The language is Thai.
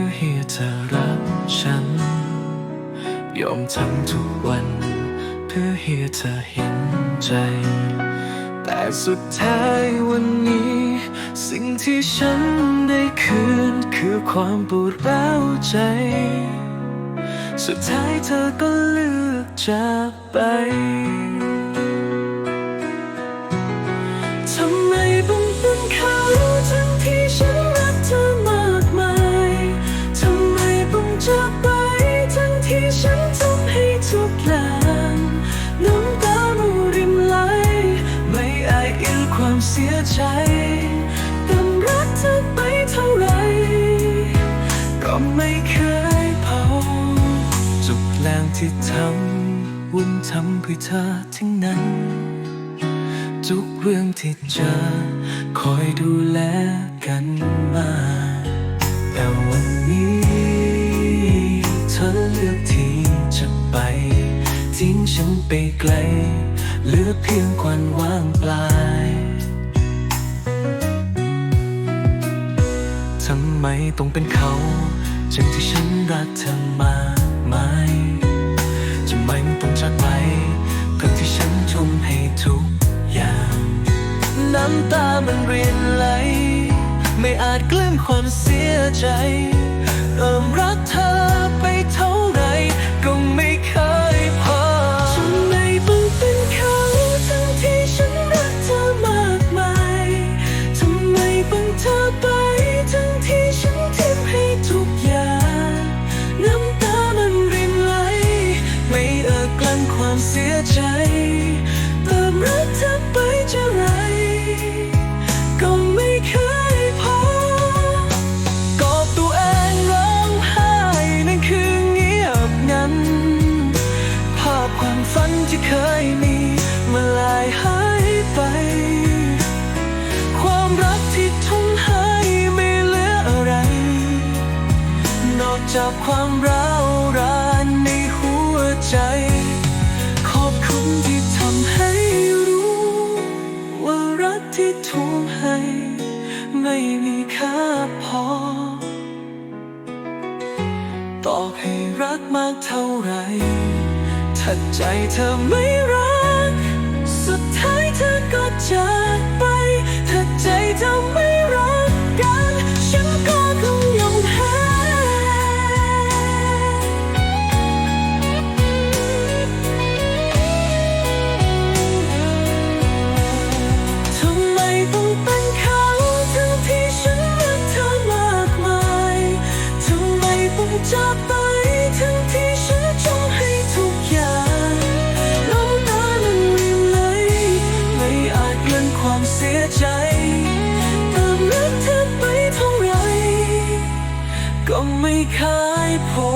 อให้เธอรักฉัน ยอมทำทุกวัน เพื่อให้เธอเห็นใจ แต่สุดท้ายวันนี้ สิ่งที่ฉันได้คืนคือความปวดร้าวใจ สุดท้ายเธอก็เลือกจากไปทำไมต้องเป็นเขา สียใจแต่รักเธอไปเท่าไหรก็ไม่เคยพอจุกแรงที่ทำวุ่นทำเพื่อเธอทั้งนั้น ทุกเรื่องที่เจอคอยดูแลกันมา แต่วันนี้ เธอเลือกที่จะไป ทิ้งฉันไปไกลเหลือเพียงควันว่างเปลา ทำไมต้องเป็นเขาจังที่ฉันรักเธอมากมายทำไมมันต้องจากไปเพื่อที่ฉันทุ่มให้ทุกอย่าง น้ำตามันเรียนไหล ไม่อาจกลืมความเสียใจเริ่มรักเธอ นความเสียใจเติมรักเธอไปจะไร ก็ไม่เคยพอกอบตัวเองร้องไห้ในคืนเงียบงัน ภาพความฝันที่เคยมีมาลายหายไป ความรักที่ทนให้ไม่เหลืออะไร นอกจากความร้า ไม่มีค่าพอต่อให้รักมากเท่าไรถ้าใจเธอไม่รัก สุดท้ายเธอก็จากไป ตามรักเธอไปเท่าไหรก็ไม่คายพอ